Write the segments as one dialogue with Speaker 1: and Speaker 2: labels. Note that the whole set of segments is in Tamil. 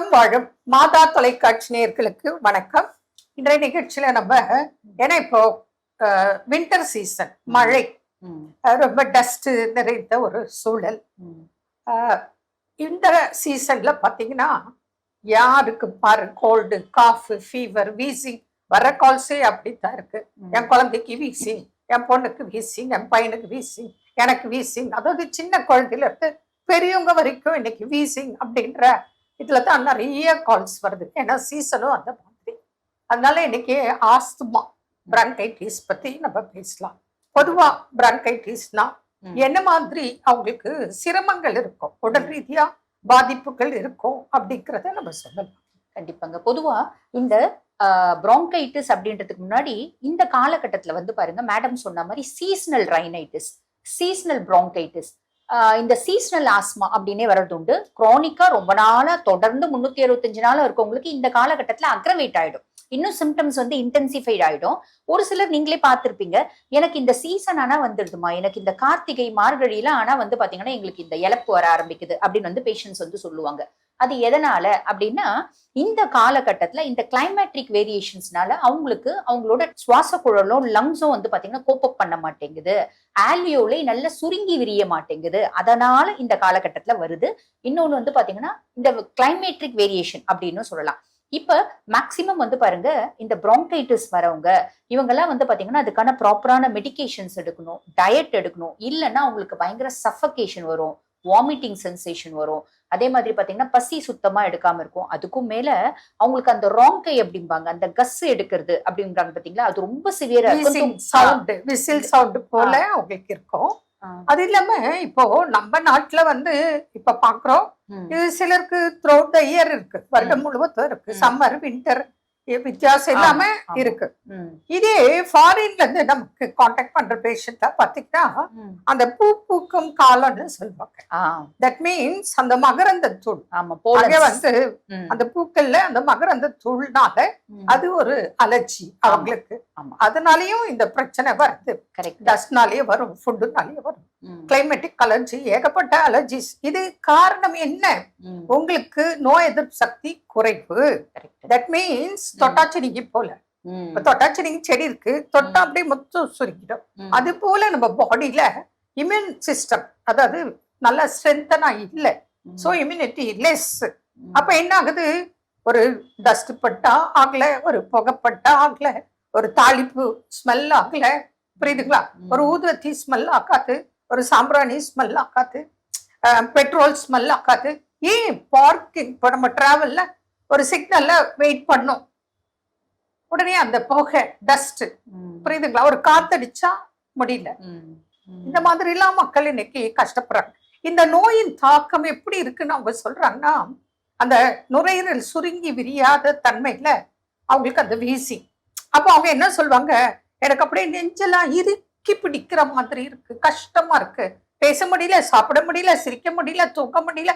Speaker 1: உலகம் வாழும் மாதா தொலைக்காட்சி நேயர்களுக்கு வணக்கம். இன்றைய நிகழ்ச்சியில நம்ம ஏன்னா இப்போ வின்டர் சீசன் மழை. ரொம்ப டஸ்ட் நிறைந்த ஒரு சூழல். இந்த சீசன்ல பாத்தீங்கன்னா யாருக்கு பாரு கோல்டு காஃப் ஃபீவர் வீசிங் வர கால்ஸே அப்படித்தான் இருக்கு. என் குழந்தைக்கு வீசிங் என் பொண்ணுக்கு வீசிங் என் பையனுக்கு வீசிங் எனக்கு வீசிங் அதாவது சின்ன குழந்தையில இருந்து பெரியவங்க வரைக்கும் இன்னைக்கு வீசிங் அப்படின்ற இதுல தான் நிறைய கால்ஸ் வருது. ஏன்னா சீசனும் அந்த மாதிரி. அதனால இன்னைக்கு ஆஸ்துமா பிரங்கைட்டிஸ் பத்தி நம்ம பேசலாம். பொதுவா பிரங்கைட்டிஸ்னா. என்ன மாதிரி அவங்களுக்கு சிரமங்கள் இருக்கும்? உடல் ரீதியா பாதிப்புகள் இருக்கும் அப்படிங்கிறத நம்ம சொல்லலாம்.
Speaker 2: கண்டிப்பாங்க. பொதுவா இந்த ப்ராங்கைட்டிஸ் அப்படின்றதுக்கு முன்னாடி இந்த காலகட்டத்துல வந்து பாருங்க மேடம் சொன்ன மாதிரி சீசனல் ரைனைட்டிஸ் சீசனல் ப்ராங்கைட்டிஸ் இந்த சீசனல் ஆஸ்மா அப்படின்னே வர்றது உண்டு. குரோனிக்கா ரொம்ப நாளா தொடர்ந்து முன்னூத்தி அறுபத்தஞ்சு நாளா இருக்கவங்களுக்கு இந்த காலகட்டத்துல அக்ரவேட் ஆயிடும். இன்னும் சிம்டம்ஸ் வந்து இன்டென்சிஃபைட் ஆயிடும். ஒரு சிலர் நீங்களே பார்த்துருப்பீங்க எனக்கு இந்த சீசன் ஆனா வந்துடுதுமா எனக்கு இந்த கார்த்திகை மார்கழியில ஆனா வந்து பாத்தீங்கன்னா எங்களுக்கு இந்த இழப்பு வர ஆரம்பிக்குது அப்படின்னு வந்து பேஷண்ட்ஸ் வந்து சொல்லுவாங்க. அது எதனால அப்படின்னா இந்த காலகட்டத்துல இந்த கிளைமேட்ரிக் வேரியேஷன்ஸ்னால அவங்களுக்கு அவங்களோட சுவாச குழலும் லங்ஸும் வந்து பாத்தீங்கன்னா கோப்பப் பண்ண மாட்டேங்குது. ஆல்வியோலை நல்ல சுருங்கி விரிய மாட்டேங்குது. அதனால இந்த காலகட்டத்துல வருது. இன்னொன்னு வந்து பாத்தீங்கன்னா இந்த கிளைமேட்ரிக் வேரியேஷன் அப்படின்னு சொல்லலாம். இப்ப மேக்சிமம் வந்து பாருங்க இந்த ப்ராங்கைட்டிஸ் வரவங்க இவங்கெல்லாம் வந்து பாத்தீங்கன்னா அதுக்கான ப்ராப்பரான மெடிகேஷன்ஸ் எடுக்கணும் டயட் எடுக்கணும். இல்லைன்னா அவங்களுக்கு பயங்கர சஃபகேஷன் வரும். வாமிட்டிங் சென்சேஷன் வரும். அதே மாதிரி பாத்தீங்கன்னா பசி சுத்தமா எடுக்காம இருக்கும். அதுக்கும் மேல அவங்களுக்கு அந்த ராங்கை அப்படிம்பாங்க. அந்த கஸ் எடுக்கிறது அப்படின்றாங்க பாத்தீங்களா? அது ரொம்ப சிவியரா
Speaker 1: சவுண்ட் விசில் சவுண்ட் போல அவங்களுக்கு இருக்கும். அது இல்லாம இப்போ நம்ம நாட்டுல வந்து இப்ப பாக்குறோம். இது சிலருக்கு த்ரோட் த இயர் இருக்கு. வருடம் முழுவதும் இருக்கு. சம்மர் வின்டர் வித்தியாசம் இல்லாம இருக்கு. இதே ஃபாரின்ல இருந்து நமக்கு காண்டாக்ட் பண்ற பேஷண்ட்டா பாத்தீங்கன்னா அந்த பூ பூக்கும் காலம்னு சொல்லுவாங்க. தட் மீன்ஸ் அந்த மகரந்த தூள். அங்க வந்து அந்த பூக்கள்ல அந்த மகரந்த தூள்னால அது ஒரு அலர்ஜி அவங்களுக்கு.
Speaker 2: ஆமா.
Speaker 1: அதனாலயும் இந்த பிரச்சனை வருது.
Speaker 2: கரெக்ட்
Speaker 1: டஸ்ட்னாலேயே வரும் ஃபுட்டுனாலேயே வரும். கிளைமேட்டிக் அலர்ஜி ஏகப்பட்ட அலர்ஜிஸ் இது காரணம் என்ன? உங்களுக்கு நோய் எதிர்ப்பு சக்தி குறைவு. தட் மீன்ஸ் தொட்டாச்சினிக்கு போல. இப்ப தொட்டாச்சினிக்கு செடி இருக்கு. தொட்டா. அப்படியே மொத்தம் சுருக்கிடும். அது போல நம்ம பாடியில இம்யூன் சிஸ்டம் அதாவது நல்லா ஸ்ட்ரென்தனா இல்ல. சோ இம்யூனிட்டி லெஸ் அப்ப என்ன ஆகுது? ஒரு டஸ்ட் பட்டா ஆகல ஒரு புகைப்பட்டா ஆகல ஒரு தாளிப்பு ஸ்மெல் ஆகல. புரியுதுங்களா? ஒரு ஊதுவத்தி ஸ்மெல் ஆக்காது ஒரு சாம்பிராணி ஸ்மெல் ஆக்காது பெட்ரோல் ஸ்மெல் ஆக்காது ஏன் பார்க்கிங் இப்போ நம்ம டிராவல்ல ஒரு சிக்னல்ல வெயிட் பண்ணோம். உடனே அந்த புகை டஸ்ட் புரியுதுங்களா? ஒரு காத்தடிச்சா முடியல. இந்த மாதிரி எல்லாம் மக்கள் இன்னைக்கு கஷ்டப்படுறாங்க. இந்த நோயின் தாக்கம் எப்படி இருக்குன்னு அவங்க சொல்றாங்கன்னா அந்த நுரையீரல் சுருங்கி விரியாத தன்மையில அவங்களுக்கு அந்த வீசி. அப்போ அவங்க என்ன சொல்லுவாங்க எனக்கு அப்படியே நெஞ்செல்லாம் இறுக்கி பிடிக்கிற மாதிரி இருக்கு. கஷ்டமா இருக்கு. பேச முடியல சாப்பிட முடியல சிரிக்க முடியல தூங்க முடியல.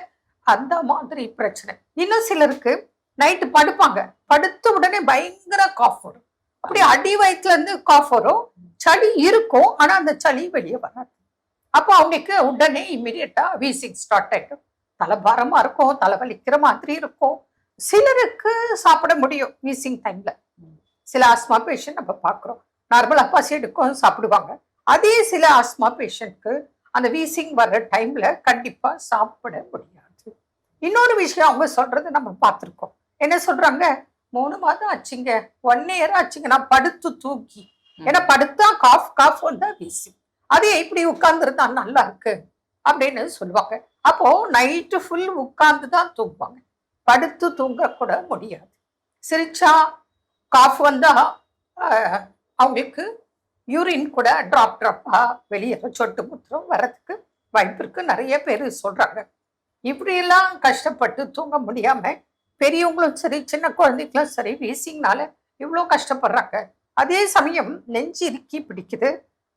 Speaker 1: அந்த மாதிரி பிரச்சனை. இன்னும் சிலருக்கு நைட்டு படுப்பாங்க. படுத்த உடனே பயங்கர காஃப் வரும். அப்படியே அடி வயிற்றுல இருந்து காஃப் வரும். சளி இருக்கும். ஆனா அந்த சளி வெளியே வராது. அப்போ அவங்களுக்கு உடனே இம்மிடியட்டா வீசிங் ஸ்டார்ட் ஆயிடும். தலைபாரமா இருக்கும். தலைவலிக்கிற மாதிரி இருக்கும். சிலருக்கு சாப்பிட முடியும் வீசிங் டைம்ல சில ஆஸ்மா பேஷண்ட் நம்ம பார்க்குறோம். நார்மலா பசி எடுக்கும் சாப்பிடுவாங்க. அதே சில ஆஸ்மா பேஷண்ட்க்கு அந்த வீசிங் வர்ற டைம்ல கண்டிப்பா சாப்பிட முடியாது. இன்னொரு விஷயம் அவங்க சொல்றது நம்ம பார்த்துருக்கோம். என்ன சொல்றாங்க? மூணு மாதம் ஆச்சுங்க. ஒன் இயர் ஆச்சுங்க. நான் படுத்து தூக்கி ஏன்னா படுத்தா காஃப் காஃப் வந்தா வீசி. அதே இப்படி உட்கார்ந்துருந்தா நல்லா இருக்கு? அப்படின்னு சொல்லுவாங்க. அப்போ நைட்டு ஃபுல் உட்கார்ந்து தான் தூங்குவாங்க. படுத்து தூங்க கூட முடியாது. சிரிச்சா காஃப் வந்தா அவங்களுக்கு யூரின் கூட ட்ராப் ட்ராப்பா வெளியே சொட்டு முத்திரம் வர்றதுக்கு வாய்ப்பு இருக்கு. நிறைய பேர் சொல்றாங்க. இப்படியெல்லாம் கஷ்டப்பட்டு தூங்க முடியாம பெரியவங்களும் சரி சின்ன குழந்தைகளும் சரி வீசிங்னால இவ்வளோ கஷ்டப்படுறாங்க. அதே சமயம் நெஞ்சு இறுக்கி பிடிக்குது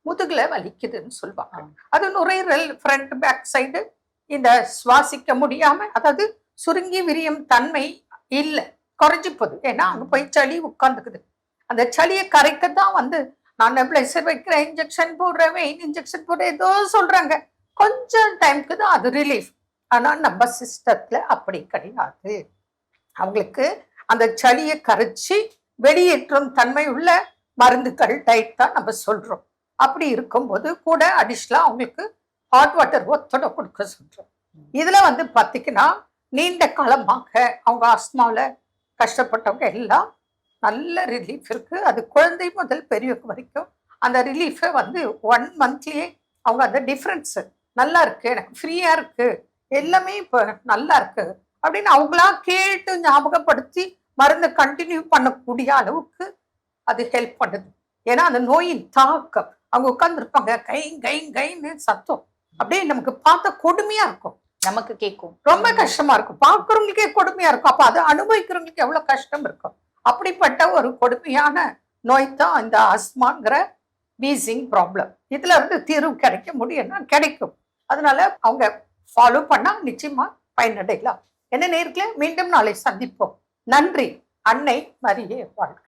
Speaker 1: முதுகுல வலிக்குதுன்னு சொல்லுவாங்க. அது நுரையீரல் ஃப்ரண்ட் பேக் சைடு இந்த சுவாசிக்க முடியாம அதாவது சுருங்கி விரியும் தன்மை இல்லை குறைஞ்சு போகுது. ஏன்னா அங்க போய் சளி உட்கார்ந்துக்குது. அந்த சளியை கரைக்க தான் வந்து நான் நெப்ளைசர் வைக்கிறேன் இன்ஜெக்ஷன் போடுறேன் வெயின் இன்ஜெக்ஷன் போடுறேன் ஏதோ சொல்றாங்க. கொஞ்சம் டைம்க்கு தான் அது ரிலீஃப் ஆனா நம்ம சிஸ்டத்துல அப்படி கிடையாது. அவங்களுக்கு அந்த சளியை கரைச்சி வெளியேற்றும் தன்மை உள்ள மருந்துகள் டயட் தான் நம்ம சொல்கிறோம் அப்படி இருக்கும்போது கூட அடிஷ்னலாக அவங்களுக்கு ஹாட் வாட்டர் ஒத்தோட கொடுக்க சொல்கிறோம் இதில் வந்து பார்த்திங்கன்னா நீண்ட காலமாக அவங்க ஆஸ்மாவில் கஷ்டப்பட்டவங்க எல்லாம் நல்ல ரிலீஃப் இருக்குது அது குழந்தை முதல் பெரியவங்க வரைக்கும் அந்த ரிலீஃபை வந்து ஒன் மந்த்லேயே அவங்க அந்த டிஃப்ரென்ஸு நல்லா இருக்குது எனக்கு ஃப்ரீயாக இருக்குது எல்லாமே இப்போ நல்லா இருக்குது அப்படின்னு அவங்களா கேட்டு ஞாபகப்படுத்தி மருந்தை கண்டினியூ பண்ணக்கூடிய அளவுக்கு அது ஹெல்ப் பண்ணுது. ஏன்னா அந்த நோயின் தாக்கம். அவங்க உட்கார்ந்துருப்பாங்க கை கை கைன்னு சத்தம். அப்படியே நமக்கு பார்த்த கொடுமையா இருக்கும்.
Speaker 2: நமக்கு கேட்கும்.
Speaker 1: ரொம்ப கஷ்டமா இருக்கும். பார்க்கறவங்களுக்கே கொடுமையா இருக்கும். அப்ப அதை அனுபவிக்கிறவங்களுக்கு எவ்வளவு கஷ்டம் இருக்கும்? அப்படிப்பட்ட ஒரு கொடுமையான நோய் தான் இந்த ஆஸ்மாங்கிற வீசிங் ப்ராப்ளம் இதுல இருந்து தீர்வு கிடைக்க முடியும்னா கிடைக்கும். அதனால அவங்க ஃபாலோ பண்ணா நிச்சயமா பயனடையலாம். என்ன நேர்களை மீண்டும் நாளை சந்திப்போம். நன்றி. அன்னை மரியே வாழ்க.